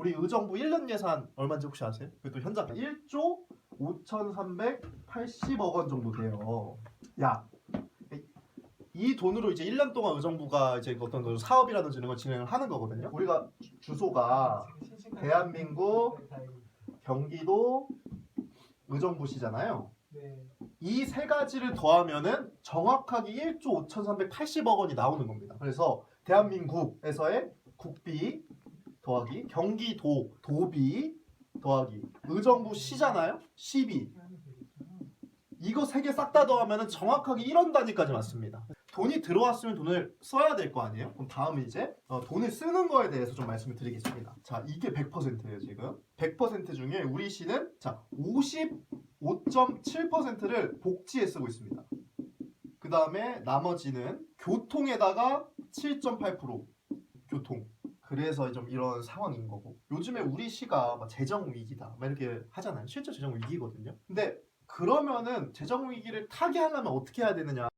우리 의정부 1년 예산 얼마인지 혹시 아세요? 그것도 현장 1조 5,380억 원 정도 돼요. 야, 이 돈으로 이제 1년 동안 의정부가 이제 어떤 그 사업이라든지 이런 걸 진행을 하는 거거든요. 우리가 주- 주소가 대한민국 경기도 의정부시잖아요. 네. 이세 가지를 더하면은 정확하게 1조 5,380억 원이 나오는 겁니다. 그래서 대한민국에서의 국비 더하기 경기도 도비 더하기 의정부 시잖아요. 시비 이거 세 개 싹 다 더하면은 정확하게 1원 단위까지 맞습니다. 돈이 들어왔으면 돈을 써야 될 거 아니에요? 그럼 다음은 이제 어, 돈을 쓰는 거에 대해서 좀 말씀을 드리겠습니다. 자, 이게 100%예요, 지금. 100% 중에 우리 시는 자, 55.7%를 복지에 쓰고 있습니다. 그 다음에 나머지는 교통에다가 7.8% 교통. 그래서 좀 이런 상황인 거고. 요즘에 우리 시가 막 재정 위기다. 막 이렇게 하잖아요. 실제 재정 위기거든요. 근데 그러면은 재정 위기를 타게 하려면 어떻게 해야 되느냐?